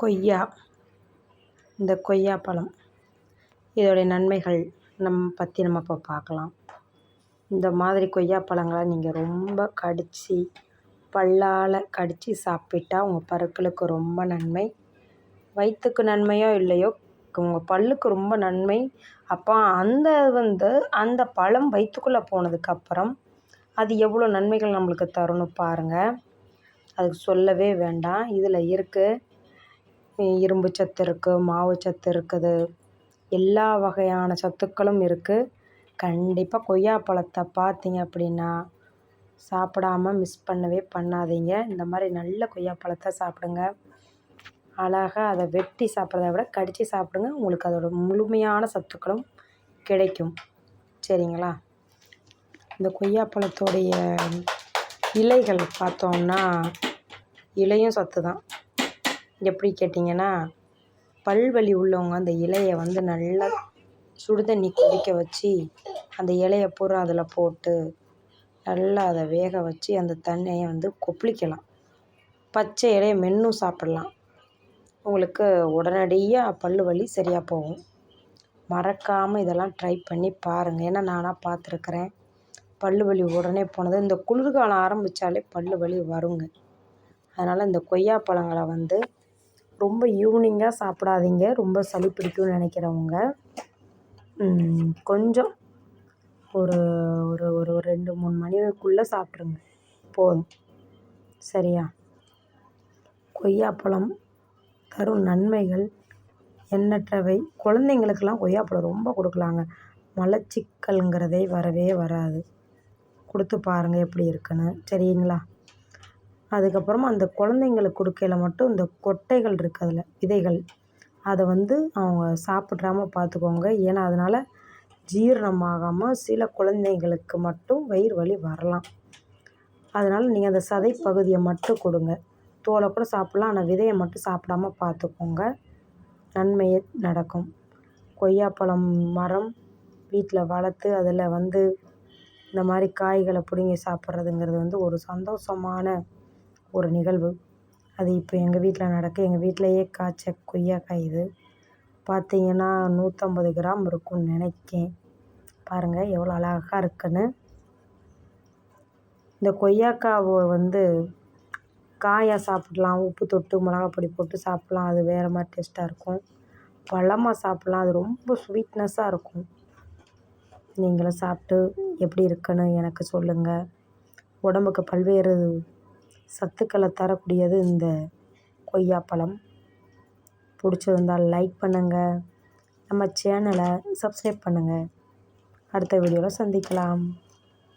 கொய்யா இந்த கொய்யா பழம். இதோடைய நன்மைகள் நம் பற்றி நம்ம இப்போ பார்க்கலாம் இந்த மாதிரி கொய்யா பழங்களை நீங்கள் ரொம்ப கடித்து பல்லால் கடித்து சாப்பிட்டா உங்கள் பருக்களுக்கு ரொம்ப நன்மை. வயிற்றுக்கு நன்மையோ இல்லையோ உங்கள் பல்லுக்கு ரொம்ப நன்மை. அப்போ அந்த வந்து அந்த பழம் வயிற்றுக்குள்ளே போனதுக்கப்புறம் அது எவ்வளோ நன்மைகள் நம்மளுக்கு தரணும் பாருங்கள் அதுக்கு சொல்லவே வேண்டாம். இதில் இருக்குது இரும்பு சத்து இருக்குது மாவு சத்து இருக்குது. எல்லா வகையான சத்துக்களும் இருக்குது கண்டிப்பாக கொய்யாப்பழத்தை பார்த்தீங்க அப்படின்னா சாப்பிடாம மிஸ் பண்ணவே பண்ணாதீங்க. இந்த மாதிரி நல்ல கொய்யாப்பழத்தை சாப்பிடுங்க. அழகாக அதை வெட்டி சாப்பிட்றத விட கடித்து சாப்பிடுங்க. உங்களுக்கு அதோட முழுமையான சத்துக்களும் கிடைக்கும். சரிங்களா? இந்த கொய்யாப்பழத்தோடைய இலைகள் பார்த்தோம்னா இலையும் சத்து தான் எப்படி கேட்டிங்கன்னா பல்வலி உள்ளவங்க அந்த இலையை வந்து நல்லா சுடு தண்ணி கொதிக்க வச்சு அந்த இலையை பூரா அதில் போட்டு நல்லா அதை வேக வச்சு அந்த தண்ணியை வந்து கொப்பளிக்கலாம். பச்சை இலையை மென்னும் சாப்பிட்லாம். உங்களுக்கு உடனடியாக பல் வலி சரியாக போகும். மறக்காமல் இதெல்லாம் ட்ரை பண்ணி பாருங்கள் ஏன்னா நானாக பார்த்துருக்குறேன். பல் வலி உடனே போனது. இந்த குளிர்காலம் ஆரம்பித்தாலே பல் வலி வருங்க. அதனால் இந்த கொய்யா பழங்களை வந்து ரொம்ப ஈவினிங்காக சாப்பிடாதீங்க. ரொம்ப சளி பிடிக்கும்னு நினைக்கிறவங்க. கொஞ்சம் ஒரு ஒரு ஒரு ரெண்டு மூணு மணிக்குள்ளே சாப்பிட்ருங்க போதும். சரியா? கொய்யாப்பழம் தரும் நன்மைகள் எண்ணற்றவை. குழந்தைங்களுக்கெல்லாம் கொய்யாப்பழம் ரொம்ப கொடுக்கலாங்க. மலச்சிக்கல்ங்கிறதே வரவே வராது. கொடுத்து பாருங்கள் எப்படி இருக்குன்னு. சரிங்களா? அதுக்கப்புறமா அந்த குழந்தைங்களுக்கு கொடுக்கையில மட்டும் இந்த கொட்டைகள் இருக்குது அதில் விதைகள். அதை வந்து அவங்க சாப்பிட்றாம பார்த்துக்கோங்க ஏன்னா அதனால் ஜீரணமாகாமல் சில குழந்தைங்களுக்கு மட்டும் வயிறு வலி வரலாம். அதனால் நீங்கள் அந்த சதை பகுதியை மட்டும் கொடுங்க. தோலை கூட சாப்பிட்லாம் ஆனால் விதையை மட்டும் சாப்பிடாம பார்த்துக்கோங்க நன்மையே நடக்கும். கொய்யாப்பழம் மரம் வீட்டில் வளர்த்து அதில் வந்து இந்த மாதிரி காய்களை பிடுங்கி சாப்பிட்றதுங்கிறது வந்து ஒரு சந்தோஷமான ஒரு நிகழ்வு. அது இப்போ எங்கள் வீட்டில் நடக்குது எங்கள் வீட்டிலையே காய்ச்ச கொய்யாக்காய் இது. பார்த்தீங்கன்னா நூற்றம்பது கிராம் இருக்கும்னு நினைக்கேன். பாருங்கள் எவ்வளோ அழகாக இருக்குன்னு. இந்த கொய்யாக்காவை வந்து காயாக சாப்பிட்லாம். உப்பு தொட்டு மிளகா பொடி போட்டு சாப்பிட்லாம். அது வேறு மாதிரி டேஸ்ட்டாக இருக்கும். பழமாக சாப்பிட்லாம். அது ரொம்ப ஸ்வீட்னஸ்ஸாக இருக்கும். நீங்களும் சாப்பிட்டு எப்படி இருக்குன்னு எனக்கு சொல்லுங்கள் உடம்புக்கு பல்வேறு சத்துக்களை தரக்கூடியது இந்த கொய்யாப்பழம். பிடிச்சிருந்தால் லைக் பண்ணுங்கள் நம்ம சேனலை சப்ஸ்கிரைப் பண்ணுங்கள் அடுத்த வீடியோவில் சந்திக்கலாம்.